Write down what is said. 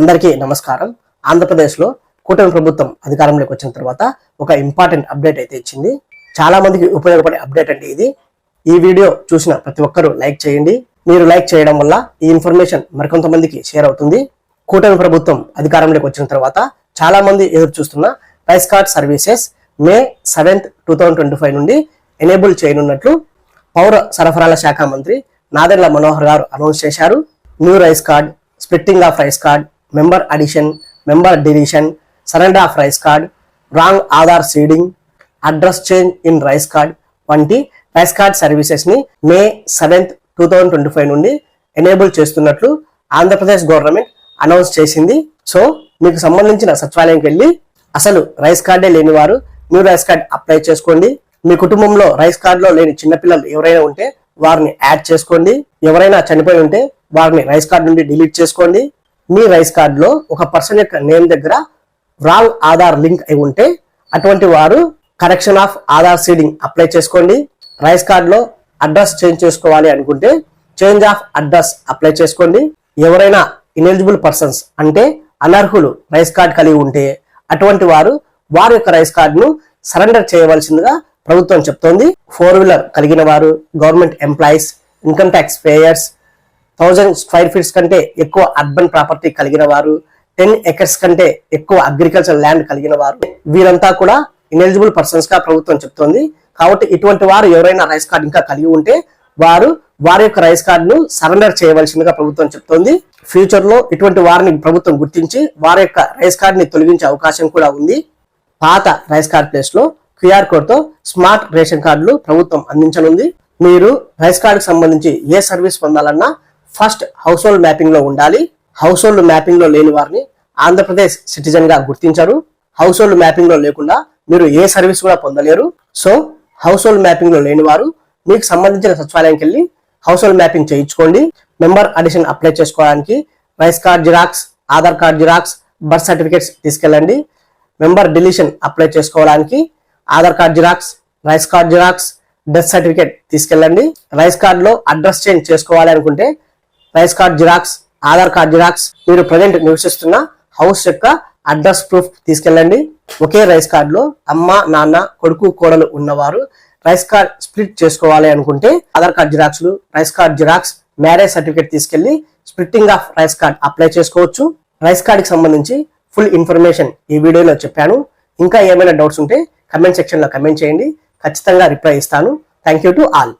అందరికీ నమస్కారం. ఆంధ్రప్రదేశ్లో కూటమి ప్రభుత్వం అధికారంలోకి వచ్చిన తర్వాత ఒక ఇంపార్టెంట్ అప్డేట్ అయితే ఇచ్చింది. చాలా మందికి ఉపయోగపడే అప్డేట్ అండి ఇది. ఈ వీడియో చూసిన ప్రతి ఒక్కరూ లైక్ చేయండి. మీరు లైక్ చేయడం వల్ల ఈ ఇన్ఫర్మేషన్ మరికొంతమందికి షేర్ అవుతుంది. కూటమి ప్రభుత్వం అధికారంలోకి వచ్చిన తర్వాత చాలా మంది ఎదురు చూస్తున్న rice card services May seventh two thousand twenty five నుండి ఎనేబుల్ చేయనున్నట్లు పౌర సరఫరాల శాఖ మంత్రి నాదెండ్ల మనోహర్ గారు అనౌన్స్ చేశారు. New rice card splitting of rice card member addition member deletion surrender of rice card wrong Aadhaar seeding address change in rice card వంటి rice card సర్వీసెస్ని May seventh two thousand twenty five నుండి enable చేస్తున్నట్లు Andhra Pradesh government announce చేసింది. So మీకు సంబంధించిన సచివాలయంకి వెళ్ళి అసలు rice కార్డే లేని వారు న్యూ రైస్ కార్డ్ అప్లై చేసుకోండి. మీ కుటుంబంలో రైస్ కార్డులో లేని చిన్నపిల్లలు ఎవరైనా ఉంటే వారిని యాడ్ చేసుకోండి. ఎవరైనా చనిపోయి ఉంటే వారిని రైస్ కార్డ్ నుండి డిలీట్ చేసుకోండి. మీ రైస్ కార్డులో ఒక పర్సన్ యొక్క నేమ్ దగ్గర రాంగ్ ఆధార్ లింక్ అయి ఉంటే అటువంటి వారు correction of Aadhaar seeding apply చేసుకోండి. రైస్ కార్డులో అడ్రస్ చేంజ్ చేసుకోవాలి అనుకుంటే చేంజ్ ఆఫ్ అడ్రస్ అప్లై చేసుకోండి. ఎవరైనా ఇనెలిజిబుల్ పర్సన్స్ అంటే అనర్హులు రైస్ కార్డ్ కలిగి ఉంటే అటువంటి వారు వారి యొక్క రైస్ కార్డును సరెండర్ చేయవలసిందిగా ప్రభుత్వం చెప్తోంది. ఫోర్ వీలర్ కలిగిన వారు government employees income tax payers thousand square feets కంటే ఎక్కువ అర్బన్ ప్రాపర్టీ కలిగిన వారు టెన్ ఎకర్స్ కంటే ఎక్కువ అగ్రికల్చర్ ల్యాండ్ కలిగిన వారు. వీరంతా కూడా ఇనెలిజిబుల్ పర్సన్స్గా ప్రభుత్వం చెప్తోంది. కాబట్టి ఇటువంటి వారు ఎవరైనా రైస్ కార్డ్ ఇంకా కలిగి ఉంటే వారు వారి యొక్క రైస్ కార్డును సరెండర్ చేయవలసిందిగా ప్రభుత్వం చెప్తోంది. ఫ్యూచర్లో ఇటువంటి వారిని ప్రభుత్వం గుర్తించి వారి యొక్క రైస్ కార్డుని తొలగించే అవకాశం కూడా ఉంది. పాత రైస్ కార్డ్ ప్లేస్లో క్యూఆర్ కోడ్తో స్మార్ట్ రేషన్ కార్డులు ప్రభుత్వం అందించనుంది. మీరు రైస్ కార్డుకు సంబంధించి ఏ సర్వీస్ పొందాలన్నా ఫస్ట్ హౌస్ హోల్డ్ మ్యాపింగ్లో ఉండాలి. హౌస్ హోల్డ్ మ్యాపింగ్లో లేని వారిని ఆంధ్రప్రదేశ్ సిటిజన్గా గుర్తించరు. హౌస్ హోల్డ్ మ్యాపింగ్లో లేకుండా మీరు ఏ సర్వీస్ కూడా పొందలేరు. సో హౌస్ హోల్డ్ మ్యాపింగ్లో లేని వారు మీకు సంబంధించిన సచివాలయంకి వెళ్ళి హౌస్ హోల్డ్ మ్యాపింగ్ చేయించుకోండి. మెంబర్ అడిషన్ అప్లై చేసుకోవడానికి rice card xerox Aadhaar card xerox birth certificates తీసుకెళ్ళండి. మెంబర్ డిలీషన్ అప్లై చేసుకోవడానికి Aadhaar card xerox rice card xerox death certificate తీసుకెళ్ళండి. రైస్ కార్డ్లో అడ్రస్ చేంజ్ చేసుకోవాలి అనుకుంటే rice card xerox Aadhaar card xerox మీరు present నివసిస్తున్న house యొక్క అడ్రస్ ప్రూఫ్ తీసుకెళ్ళండి. ఒకే రైస్ కార్డ్లో అమ్మ నాన్న కొడుకు కోడలు ఉన్నవారు రైస్ కార్డ్ స్ప్లిట్ చేసుకోవాలి అనుకుంటే Aadhaar card జిరాక్స్లు rice card xerox marriage certificate తీసుకెళ్ళి splitting of rice card apply చేసుకోవచ్చు. రైస్ కార్డ్కి సంబంధించి ఫుల్ ఇన్ఫర్మేషన్ ఈ వీడియోలో చెప్పాను. ఇంకా ఏమైనా డౌట్స్ ఉంటే కమెంట్ సెక్షన్లో కమెంట్ చేయండి. ఖచ్చితంగా రిప్లై ఇస్తాను. Thank you to all.